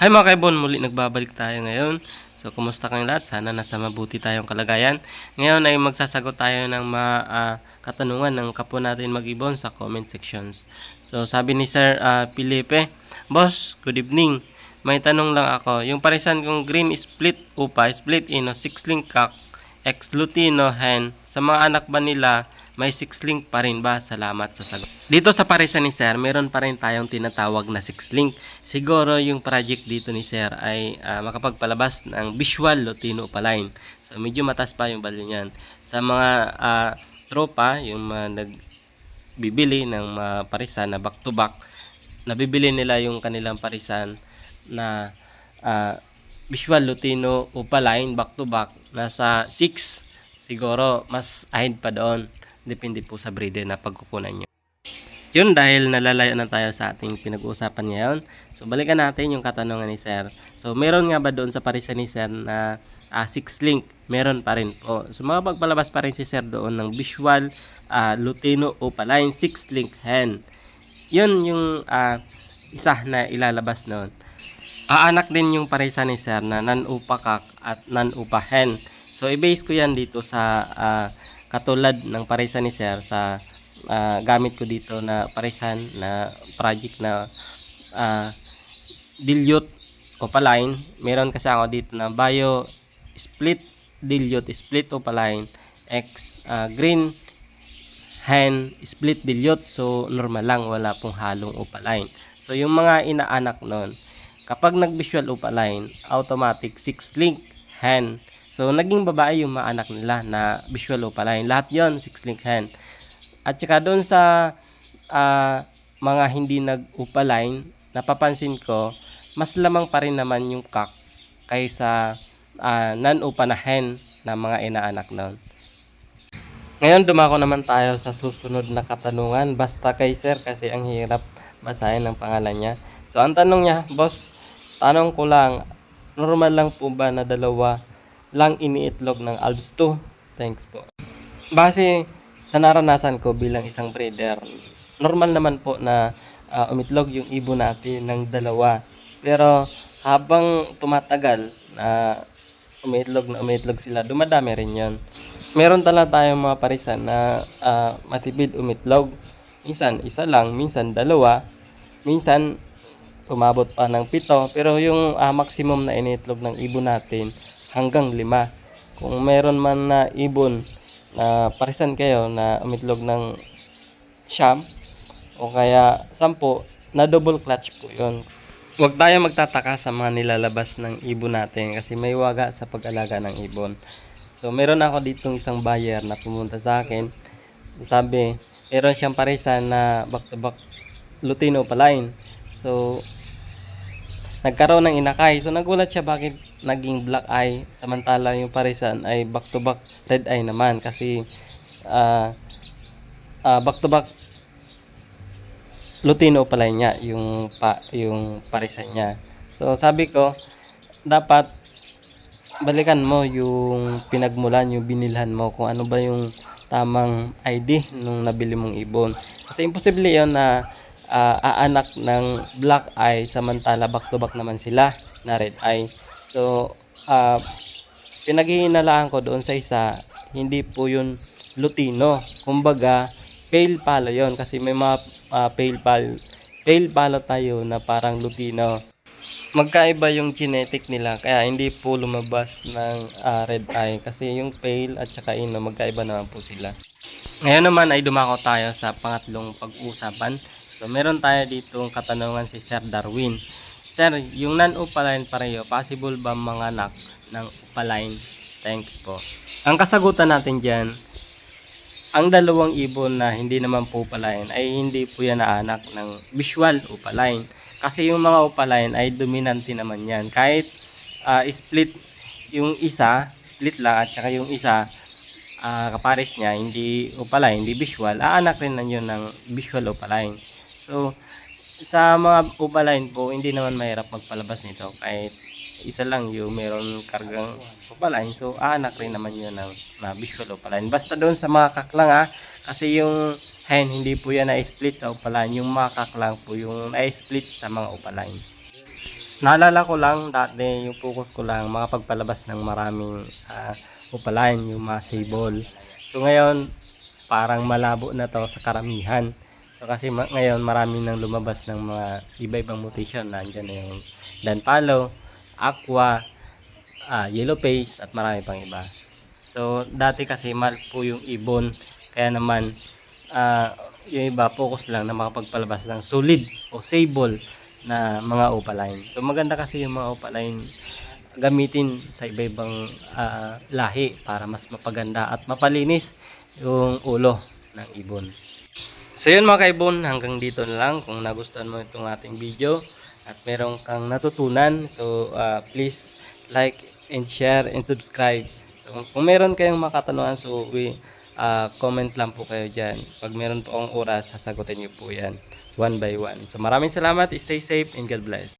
Hi mga kaibon, muli nagbabalik tayo ngayon. So, kumusta kayong lahat? Sana nasa mabuti tayong kalagayan. Ngayon ay magsasagot tayo ng mga ah, katanungan ng kapwa natin mag-ibon sa comment sections. So, sabi ni Sir ah, Felipe, Boss, good evening. May tanong lang ako. Yung parisan kong green split upa, split ino, six link cock, ex lutino hen, sa mga anak ba nila, may six link pa rin ba? Salamat sa sagot. Dito sa parisan ni Sir, meron pa rin tayong tinatawag na six link. Siguro yung project dito ni Sir ay ah, makapagpalabas ng visual Lutino Opaline. So medyo matas pa yung value niyan. Sa mga ah, tropa, yung mga nagbibili ng mga parisan na back to back, nabibili nila yung kanilang parisan na ah, visual Lutino Opaline back to back nasa 6 siguro mas ahead pa doon. Depende po sa breeder na pagkukunan nyo. Yun dahil nalalayo na tayo sa ating pinag-uusapan ngayon. So balikan natin yung katanungan ni sir. So meron nga ba doon sa parisan ni sir na 6 link? Meron pa rin po. So mga pagpalabas pa rin si sir doon ng visual ah, Lutino Opaline 6 link hen. Yun yung ah, isa na ilalabas noon. Aanak din yung parisa ni sir na nan-upakak at nan-upahen. So, i-base ko yan dito sa ah, katulad ng parisa ni sir sa ah, gamit ko dito na parisan na project na uh, dilute opaline. Meron kasi ako dito na bio split dilute split opaline x ah, green hen split dilute so normal lang wala pong halong opaline. So yung mga inaanak nun kapag nag-visual opaline, automatic 6 link hen. So, naging babae yung mga anak nila na visual opaline. Lahat yon 6 link hen. At saka doon sa ah, mga hindi nag-opaline, napapansin ko, mas lamang pa rin naman yung cock kaysa ah, non-upa na mga inaanak nun. Ngayon, dumako naman tayo sa susunod na katanungan. Basta kay sir kasi ang hirap basahin ng pangalan niya. So, ang tanong niya, boss, tanong ko lang, normal lang po ba na dalawa lang iniitlog ng Alps 2? Thanks po. Base sa naranasan ko bilang isang breeder, normal naman po na ah, umitlog yung ibon natin ng dalawa. Pero habang tumatagal na umiitlog na umiitlog sila, dumadami rin yon. Meron talaga tayong mga parisan na ah, matipid umitlog. Minsan isa lang, minsan dalawa, minsan umabot pa ng pito. Pero yung ah, maximum na initlog ng ibon natin hanggang lima. Kung meron man na ibon na parisan kayo na umitlog ng siyam o kaya sampo, na double clutch po yun. Huwag tayo magtataka sa mga nilalabas ng ibon natin kasi may waga sa pag-alaga ng ibon. So, meron ako ditong isang buyer na pumunta sa akin. Sabi, meron siyang parisan na back-to-back Lutino Opaline. So, nagkaroon ng inakay. So, nagulat siya bakit naging black eye samantala yung parisan ay back-to-back red eye naman kasi ah ah, back-to-back Lutino pala niya yung pa, yung parisan niya. So, sabi ko, dapat balikan mo yung pinagmulan, yung binilhan mo, kung ano ba yung tamang ID nung nabili mong ibon. Kasi imposible yon na ah, aanak ng black eye samantala back to back naman sila na red eye. So, ah pinaghihinalaan ko doon sa isa, hindi po yun Lutino. Kumbaga, pale palo yon kasi may mga ah, pale pal pale palo tayo na parang Lutino magkaiba yung genetic nila kaya hindi po lumabas ng ah, red eye kasi yung pale at saka ino magkaiba naman po sila ngayon naman ay dumako tayo sa pangatlong pag-uusapan so meron tayo dito katanungan si Sir Darwin Sir, yung non-opaline pareho, possible ba mga anak ng opaline? Thanks po. Ang kasagutan natin dyan, ang dalawang ibon na hindi naman po opaline ay hindi po yan naanak ng visual opaline. Kasi yung mga opaline ay dominante naman yan. Kahit ah, split yung isa, split lang at saka yung isa, ah, kapares niya, hindi opaline, hindi visual, aanak rin na yun ng visual opaline. So, sa mga opaline po, hindi naman mahirap magpalabas nito. Kahit isa lang yung meron kargang opaline. So, aanak rin naman yun ng na visual opaline. Basta doon sa mga kaklang ha, kasi yung hen, hindi po yan na-split sa opaline. Yung mga kaklang po yung na-split sa mga opaline. naalala ko lang dati yung focus ko lang makapagpalabas ng maraming uh, upalain yung mga sable. So ngayon parang malabo na to sa karamihan. So kasi ma- ngayon marami nang lumabas ng mga iba-ibang mutation. Nandiyan na yung Danpalo, Aqua, ah, Yellow Face at marami pang iba. So dati kasi mal po yung ibon kaya naman ah, yung iba focus lang na makapagpalabas ng solid o sable na mga opaline. So maganda kasi yung mga opaline gamitin sa iba-ibang ah, lahi para mas mapaganda at mapalinis yung ulo ng ibon. So yun mga kaibon, hanggang dito na lang. Kung nagustuhan mo itong ating video at meron kang natutunan, so ah, please like and share and subscribe. So kung meron kayong makatanungan, so we, ah, comment lang po kayo dyan. Pag meron po akong oras, sasagutin niyo po yan one by one. So maraming salamat, stay safe and God bless.